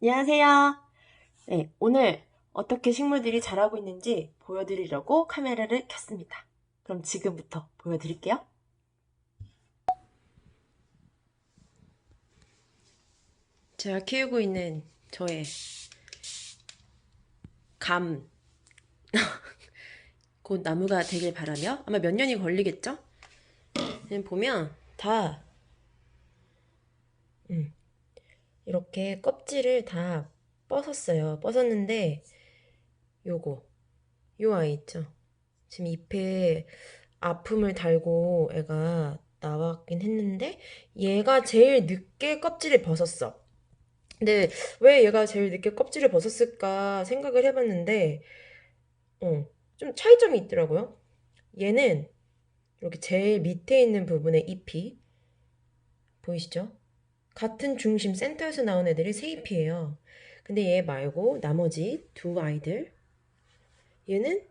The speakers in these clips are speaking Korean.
안녕하세요. 네, 오늘 어떻게 식물들이 자라고 있는지 보여드리려고 카메라를 켰습니다. 그럼 지금부터 보여드릴게요. 제가 키우고 있는 저의 감. 곧 나무가 되길 바라며 아마 몇 년이 걸리겠죠? 보면 다 음, 이렇게 껍질을 다 벗었어요. 벗었는데 요거 요 아이 있죠? 지금 잎에 아픔을 달고 애가 나왔긴 했는데 얘가 제일 늦게 껍질을 벗었어. 근데 왜 얘가 제일 늦게 껍질을 벗었을까 생각을 해봤는데 어, 좀 차이점이 있더라고요. 얘는 이렇게 제일 밑에 있는 부분에 잎이 보이시죠? 같은 중심 센터에서 나온 애들이 세 잎이에요. 근데 얘 말고 나머지 두 아이들 얘는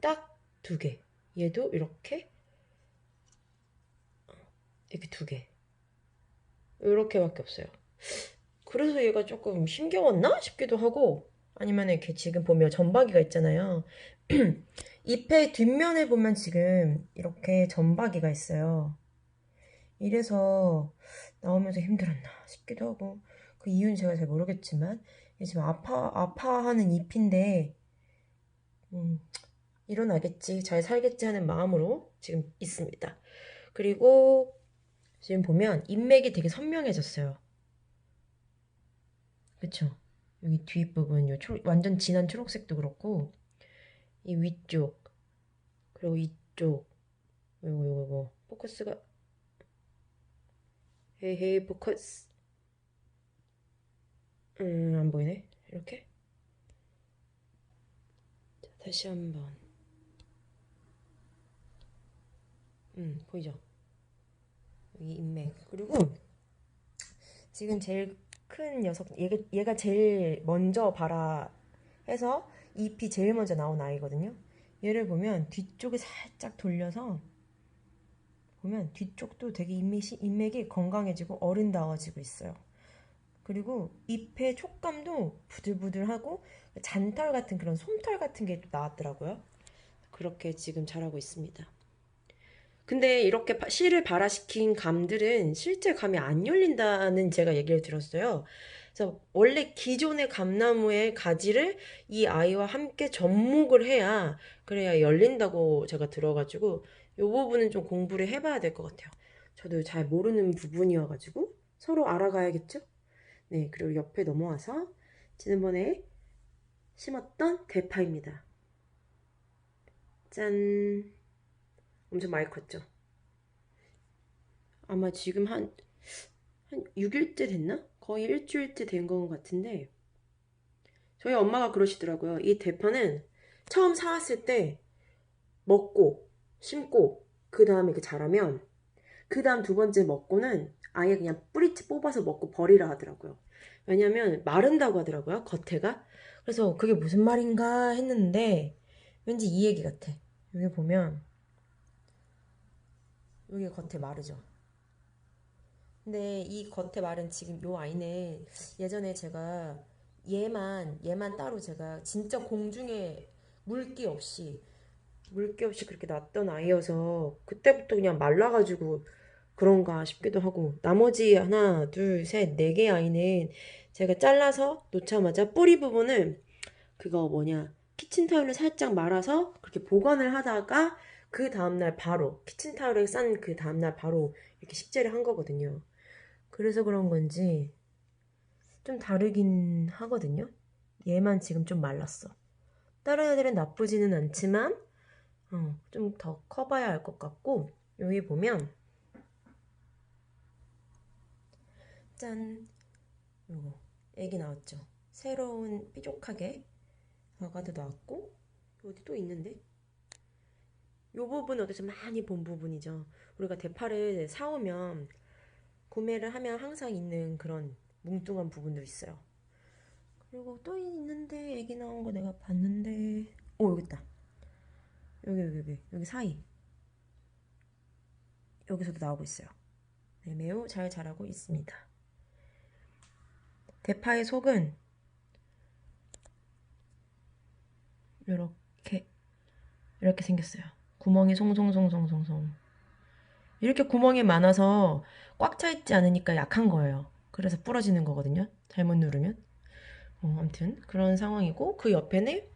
딱 두 개. 얘도 이렇게 이렇게 두 개. 이렇게밖에 없어요. 그래서 얘가 조금 힘겨웠나 싶기도 하고 아니면 이렇게 지금 보면 전박이가 있잖아요. 잎의 뒷면에 보면 지금 이렇게 전박이가 있어요. 이래서 나오면서 힘들었나 싶기도 하고 그 이유는 제가 잘 모르겠지만 지금 아파 아파하는 잎인데 음, 일어나겠지 잘 살겠지 하는 마음으로 지금 있습니다. 그리고 지금 보면 잎맥이 되게 선명해졌어요. 그쵸? 여기 뒷부분 요 초, 완전 진한 초록색도 그렇고 이 위쪽 그리고 이쪽 요거 요거 요거 포커스가 헤이 헤이 포커스 음, 안 보이네. 이렇게. 자, 다시 한번. 음, 보이죠? 여기 인맥. 그리고 지금 제일 큰 녀석, 얘가, 얘가 제일 먼저 발아 해서 잎이 제일 먼저 나온 아이거든요. 얘를 보면 뒤쪽에 살짝 돌려서 보면 뒤쪽도 되게 인맥이, 인맥이 건강해지고 어른다워지고 있어요. 그리고 잎의 촉감도 부들부들하고 잔털 같은 그런 솜털 같은 게 나왔더라고요. 그렇게 지금 자라고 있습니다. 근데 이렇게 씨를 발화시킨 감들은 실제 감이 안 열린다는 제가 얘기를 들었어요. 그래서 원래 기존의 감나무의 가지를 이 아이와 함께 접목을 해야 그래야 열린다고 제가 들어가지고 이 부분은 좀 공부를 해봐야 될 것 같아요. 저도 잘 모르는 부분이어가지고 서로 알아가야겠죠? 네, 그리고 옆에 넘어와서 지난번에 심었던 대파입니다. 짠! 엄청 많이 컸죠? 아마 지금 한, 한 6일째 됐나? 거의 일주일째 된 것 같은데 저희 엄마가 그러시더라고요. 이 대파는 처음 사왔을 때 먹고 심고 그 다음에 그 자라면 그 다음 두 번째 먹고는 아예 그냥 뿌리채 뽑아서 먹고 버리라 하더라고요. 왜냐면 마른다고 하더라고요. 겉에가. 그래서 그게 무슨 말인가 했는데 왠지 이 얘기 같아. 여기 보면 여기 겉에 마르죠. 근데 이 겉에 마른 지금 요 아이는 예전에 제가 얘만 얘만 따로 제가 진짜 공중에 물기 없이 물기 없이 그렇게 놨던 아이여서 그때부터 그냥 말라가지고 그런가 싶기도 하고. 나머지 하나 둘 셋 네 개 아이는 제가 잘라서 놓자마자 뿌리 부분을 그거 뭐냐 키친타올을 살짝 말아서 그렇게 보관을 하다가 그 다음날 바로 키친타올에 싼 그 다음날 바로 이렇게 식재를 한 거거든요. 그래서 그런 건지 좀 다르긴 하거든요. 얘만 지금 좀 말랐어. 다른 애들은 나쁘지는 않지만 어, 좀 더 커봐야 할 것 같고 여기 보면 짠! 요거 애기 나왔죠? 새로운 삐족하게 아가도 나왔고 어디 또 있는데? 요 부분은 어디서 많이 본 부분이죠. 우리가 대파를 사오면 구매를 하면 항상 있는 그런 뭉뚱한 부분도 있어요. 그리고 또 있는데 애기 나온 거 내가 봤는데 오 여기 있다. 여기 여기 여기 여기 사이 여기서도 나오고 있어요. 네, 매우 잘 자라고 있습니다. 대파의 속은 이렇게 이렇게 생겼어요. 구멍이 송송송송송송. 이렇게 구멍이 많아서 꽉 차 있지 않으니까 약한 거예요. 그래서 부러지는 거거든요. 잘못 누르면. 어, 아무튼 그런 상황이고 그 옆에는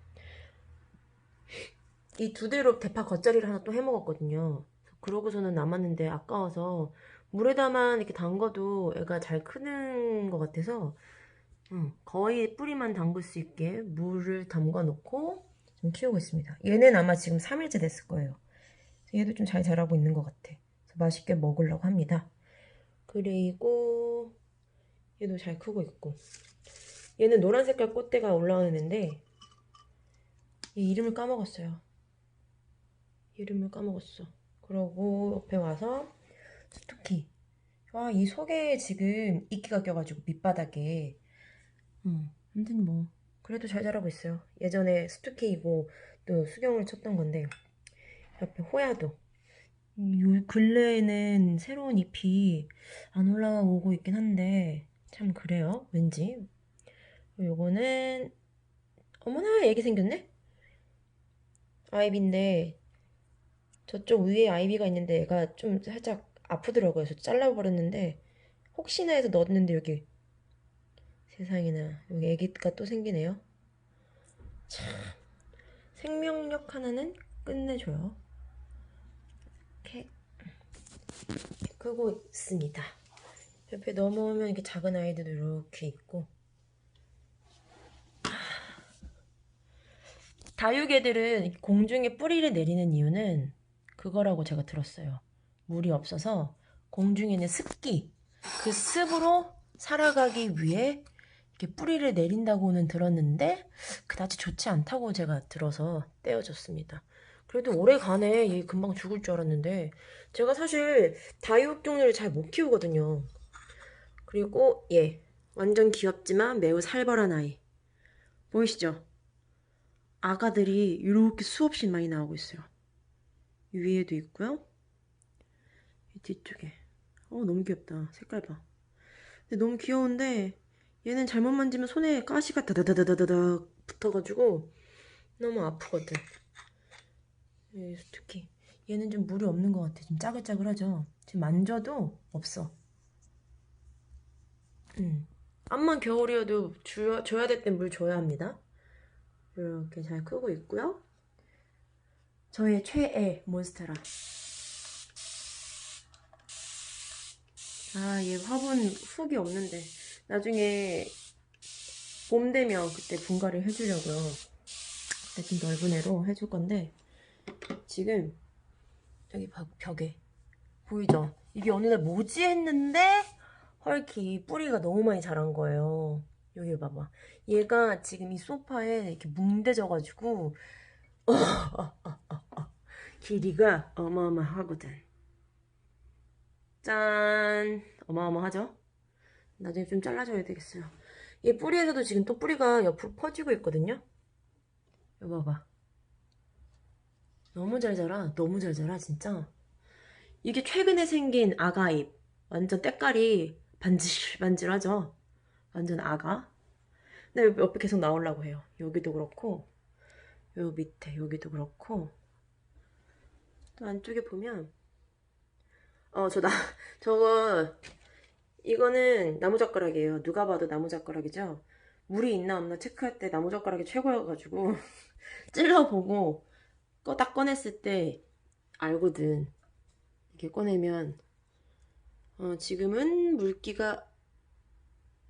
이 두 대로 대파 겉절이를 하나 또 해 먹었거든요. 그러고서는 남았는데 아까워서 물에다만 이렇게 담가도 애가 잘 크는 것 같아서 음, 거의 뿌리만 담글 수 있게 물을 담가 놓고 좀 키우고 있습니다. 얘는 아마 지금 3일째 됐을 거예요. 얘도 좀 잘 자라고 있는 것 같아. 맛있게 먹으려고 합니다. 그리고 얘도 잘 크고 있고 얘는 노란 색깔 꽃대가 올라오는데 얘 이름을 까먹었어요. 이름을 까먹었어. 그러고 옆에 와서 스투키. 와, 이 속에 지금 이끼가 껴가지고 밑바닥에. 음, 아무튼 뭐 그래도 잘 자라고 있어요. 예전에 스투키이고 또 수경을 쳤던 건데 옆에 호야도. 요 근래에는 새로운 잎이 안 올라오고 있긴 한데 참 그래요. 왠지. 요거는 어머나 애기 생겼네? 아이비인데 저쪽 위에 아이비가 있는데 얘가 좀 살짝 아프더라고요. 그래서 잘라버렸는데 혹시나 해서 넣었는데 여기 세상에나 여기 애기가 또 생기네요. 참 생명력 하나는 끝내줘요. 이렇게 크고 있습니다. 옆에 넘어오면 이렇게 작은 아이들도 이렇게 있고 다육애들은 공중에 뿌리를 내리는 이유는 그거라고 제가 들었어요. 물이 없어서 공중에 있는 습기, 그 습으로 살아가기 위해 이렇게 뿌리를 내린다고는 들었는데 그다지 좋지 않다고 제가 들어서 떼어줬습니다. 그래도 오래 가네. 얘 금방 죽을 줄 알았는데 제가 사실 다육 종류를 잘 못 키우거든요. 그리고 얘 완전 귀엽지만 매우 살벌한 아이 보이시죠? 아가들이 이렇게 수없이 많이 나오고 있어요. 위에도 있고요. 이 뒤쪽에. 어, 너무 귀엽다. 색깔 봐. 근데 너무 귀여운데 얘는 잘못 만지면 손에 가시가 다다다다다다 붙어가지고 너무 아프거든. 예, 특히 얘는 좀 물이 없는 것 같아. 좀 짜글짜글하죠. 지금 만져도 없어. 음. 암만 겨울이어도 주, 줘야 될 땐 물 줘야 합니다. 이렇게 잘 크고 있고요. 저의 최애 몬스테라. 아, 얘 화분 훅이 없는데 나중에 봄 되면 그때 분갈이 해주려고요. 그때 좀 넓은 애로 해줄 건데 지금 여기 봐, 벽에 보이죠? 이게 어느 날 뭐지 했는데 헐키 뿌리가 너무 많이 자란 거예요. 여기 봐봐. 얘가 지금 이 소파에 이렇게 뭉대져가지고 길이가 어마어마하거든. 짠! 어마어마하죠? 나중에 좀 잘라줘야 되겠어요. 얘 뿌리에서도 지금 또 뿌리가 옆으로 퍼지고 있거든요. 이거 봐봐. 너무 잘 자라. 너무 잘 자라, 진짜. 이게 최근에 생긴 아가잎. 완전 때깔이 반질반질하죠? 완전 아가. 근데 옆에 계속 나오려고 해요. 여기도 그렇고, 요 밑에, 여기도 그렇고. 또 안쪽에 보면, 어, 저 나, 저거, 이거는 나무젓가락이에요. 누가 봐도 나무젓가락이죠? 물이 있나 없나 체크할 때 나무젓가락이 최고여가지고, 찔러보고, 꺼, 딱 꺼냈을 때 알거든. 이렇게 꺼내면, 어, 지금은 물기가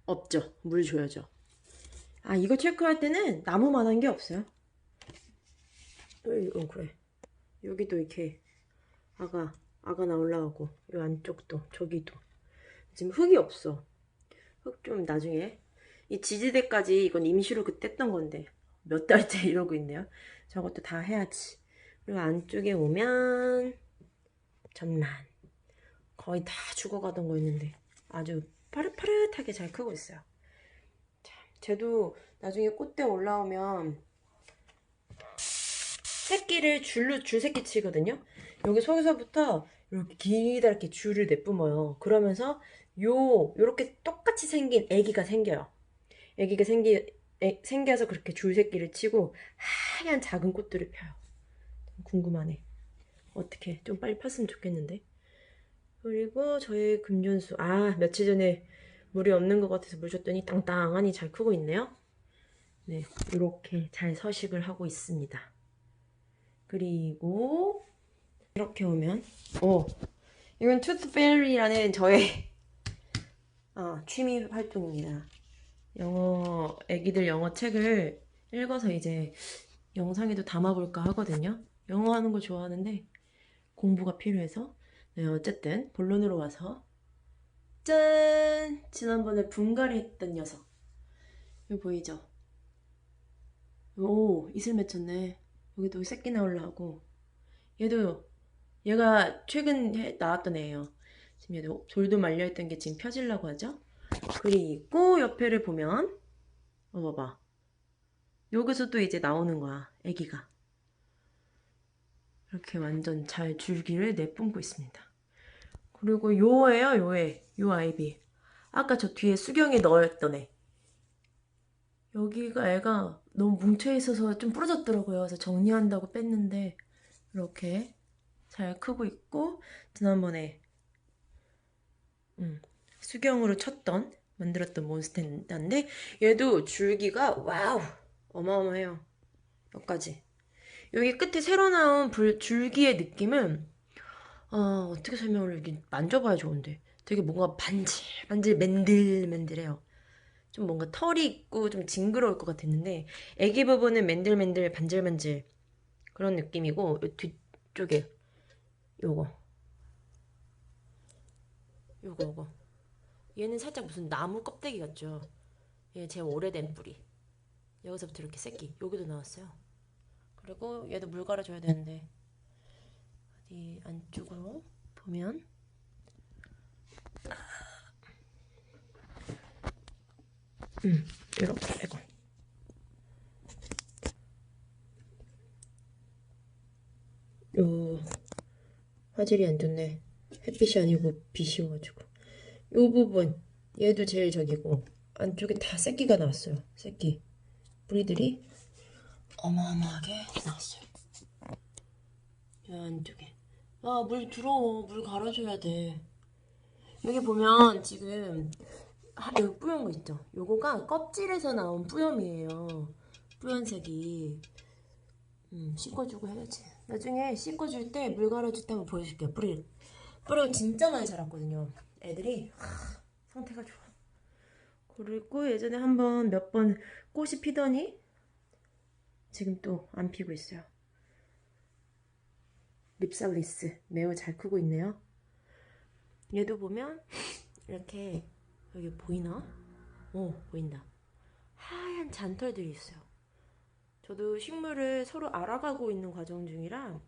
없죠. 물 줘야죠. 아, 이거 체크할 때는 나무만한 게 없어요. 어, 그래. 여기도 이렇게 아가, 아가 나 올라오고, 이 안쪽도, 저기도. 지금 흙이 없어. 흙 좀 나중에. 이 지지대까지 이건 임시로 그때 했던 건데, 몇 달째 이러고 있네요. 저것도 다 해야지. 그리고 안쪽에 오면, 전란. 거의 다 죽어가던 거였는데, 아주 파릇파릇하게 잘 크고 있어요. 참, 쟤도 나중에 꽃대 올라오면 새끼를 줄로 줄새끼 치거든요. 여기 속에서부터 이렇게 기다랗게 줄을 내뿜어요. 그러면서 요 요렇게 똑같이 생긴 애기가 생겨요. 애기가 생기, 애- 생겨서 그렇게 줄새끼를 치고 하얀 작은 꽃들을 펴요. 궁금하네. 어떻게 좀 빨리 폈으면 좋겠는데. 그리고 저의 금존수. 아, 며칠 전에 물이 없는 것 같아서 물 줬더니 땅땅하니 잘 크고 있네요. 네, 이렇게 잘 서식을 하고 있습니다. 그리고 이렇게 오면, 오, 이건 투스 페리라는 저의 아, 취미 활동입니다. 영어, 애기들 영어 책을 읽어서 이제 영상에도 담아볼까 하거든요. 영어 하는 거 좋아하는데 공부가 필요해서. 네, 어쨌든 본론으로 와서 짠! 지난번에 분갈이 했던 녀석. 이거 보이죠? 오, 이슬 맺혔네. 여기도 새끼 나오려고. 얘도, 얘가 최근 해- 나왔던 애예요. 지금 얘도 돌도 말려있던 게 지금 펴지려고 하죠? 그리고 옆에를 보면, 어, 봐봐. 여기서 또 이제 나오는 거야, 애기가. 이렇게 완전 잘 줄기를 내뿜고 있습니다. 그리고 요애요, 요애. 요 아이비. 아까 저 뒤에 수경이 넣었던 애. 여기가 애가 너무 뭉쳐있어서 좀 부러졌더라고요. 그래서 정리한다고 뺐는데, 이렇게 잘 크고 있고, 지난번에, 음, 수경으로 쳤던, 만들었던 몬스테인데, 얘도 줄기가, 와우! 어마어마해요. 여기까지. 여기 끝에 새로 나온 불, 줄기의 느낌은, 아, 어떻게 설명을 만져봐야 좋은데. 되게 뭔가 반질, 반질, 맨들맨들해요. 좀 뭔가 털이 있고 좀 징그러울 것 같았는데, 애기 부분은 맨들맨들, 반질반질 그런 느낌이고, 요 뒤쪽에 요거. 요거, 요거. 얘는 살짝 무슨 나무 껍데기 같죠? 얘 제 오래된 뿌리. 여기서부터 이렇게 새끼. 여기도 나왔어요. 그리고 얘도 물 갈아줘야 되는데, 어디 안쪽으로 보면 음 이렇게 이거. 요 화질이 안 좋네. 햇빛이 아니고 빛이어가지고. 요 부분 얘도 제일 저기고 안쪽에 다 새끼가 나왔어요 새끼. 뿌리들이 어마어마하게 나왔어요. 요 안쪽에. 아, 물 들어워. 물 갈아줘야 돼. 여기 보면 지금 하, 여기 뿌연 거 있죠? 요거가 껍질에서 나온 뿌염이에요. 뿌연색이. 음, 씻어주고 해야지. 나중에 씻어줄 때 물 갈아줄 때 한번 보여줄게요. 뿌리. 뿌리가 진짜 많이 자랐거든요. 애들이 하, 상태가 좋아. 그리고 예전에 한번 몇 번 꽃이 피더니 지금 또 안 피고 있어요. 립살리스 매우 잘 크고 있네요. 얘도 보면 이렇게 여기 보이나? 오 보인다. 하얀 잔털들이 있어요. 저도 식물을 서로 알아가고 있는 과정 중이라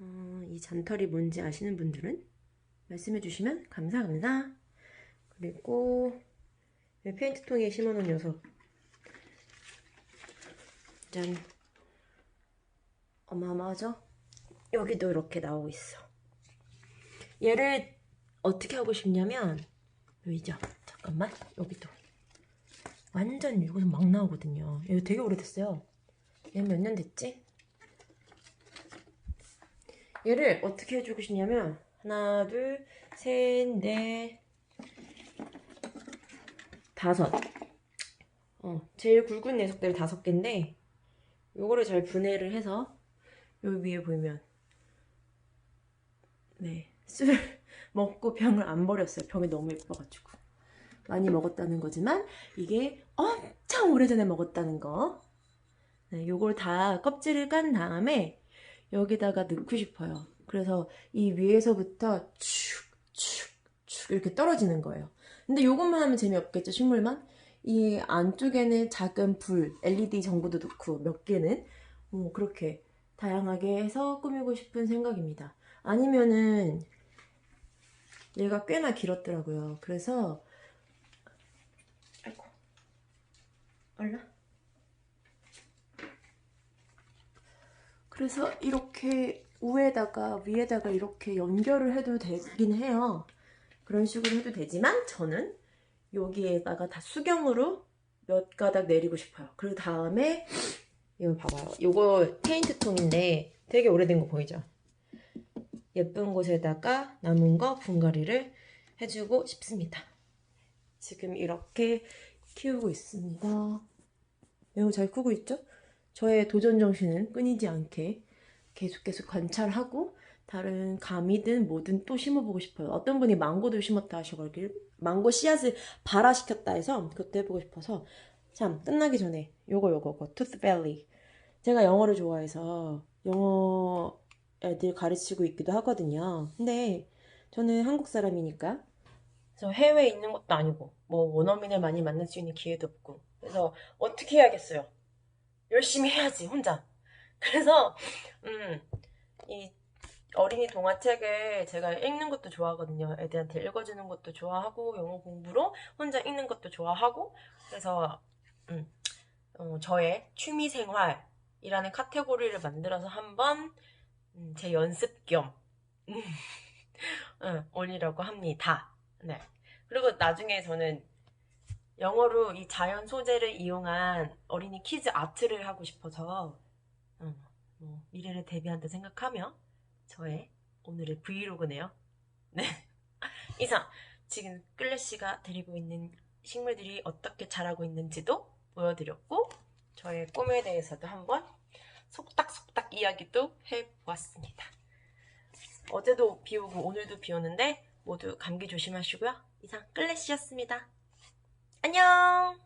어, 이 잔털이 뭔지 아시는 분들은 말씀해 주시면 감사합니다. 그리고 이 페인트통에 심어놓은 녀석 짠 어마어마하죠? 여기도 이렇게 나오고 있어. 얘를 어떻게 하고 싶냐면 여기죠. 잠깐만 여기도 완전 여기서 막 나오거든요. 이거 되게 오래됐어요. 얘 몇 년 됐지? 얘를 어떻게 해주고 싶냐면 하나 둘셋넷 다섯 어 제일 굵은 녀석들 다섯 개인데 요거를 잘 분해를 해서 여기 위에 보이면 네, 술 먹고 병을 안 버렸어요. 병이 너무 예뻐가지고. 많이 먹었다는 거지만 이게 엄청 오래전에 먹었다는 거. 네, 요걸 다 껍질을 깐 다음에 여기다가 넣고 싶어요. 그래서 이 위에서부터 축축축 이렇게 떨어지는 거예요. 근데 요것만 하면 재미없겠죠, 식물만? 이 안쪽에는 작은 불, LED 전구도 넣고 몇 개는 뭐 그렇게 다양하게 해서 꾸미고 싶은 생각입니다. 아니면은 얘가 꽤나 길었더라고요. 그래서 아이고 얼라 그래서 이렇게 위에다가 위에다가 이렇게 연결을 해도 되긴 해요. 그런 식으로 해도 되지만 저는 여기에다가 다 수경으로 몇 가닥 내리고 싶어요. 그리고 다음에 이거 봐봐요. 이거 페인트 통인데 되게 오래된 거 보이죠? 예쁜 곳에다가 남은 거 분갈이를 해주고 싶습니다. 지금 이렇게 키우고 있습니다. 매우 잘 크고 있죠? 저의 도전 정신은 끊이지 않게 계속 계속 관찰하고 다른 감이든 뭐든 또 심어보고 싶어요. 어떤 분이 망고도 심었다 하셔가길 망고 씨앗을 발화시켰다 해서 그것도 해보고 싶어서 참 끝나기 전에 요거 요거 요거 투스밸리 제가 영어를 좋아해서 영어 애들 가르치고 있기도 하거든요. 근데 저는 한국 사람이니까 저 해외에 있는 것도 아니고 뭐 원어민을 많이 만날 수 있는 기회도 없고 그래서 어떻게 해야겠어요? 열심히 해야지 혼자. 그래서 음, 이 어린이 동화책을 제가 읽는 것도 좋아하거든요. 애들한테 읽어주는 것도 좋아하고 영어 공부로 혼자 읽는 것도 좋아하고 그래서 음, 어, 저의 취미 생활이라는 카테고리를 만들어서 한번 음, 제 연습 겸 올리려고 합니다. 네. 그리고 나중에 저는 영어로 이 자연 소재를 이용한 어린이 키즈 아트를 하고 싶어서 음, 뭐 미래를 대비한다 생각하며 저의 오늘의 브이로그네요. 네. 이상 지금 끌래씨가 데리고 있는 식물들이 어떻게 자라고 있는지도 보여드렸고 저의 꿈에 대해서도 한번 속닥속닥 이야기도 해보았습니다. 어제도 비 오고 오늘도 비 오는데 모두 감기 조심하시고요. 이상 끌래씨였습니다. 안녕!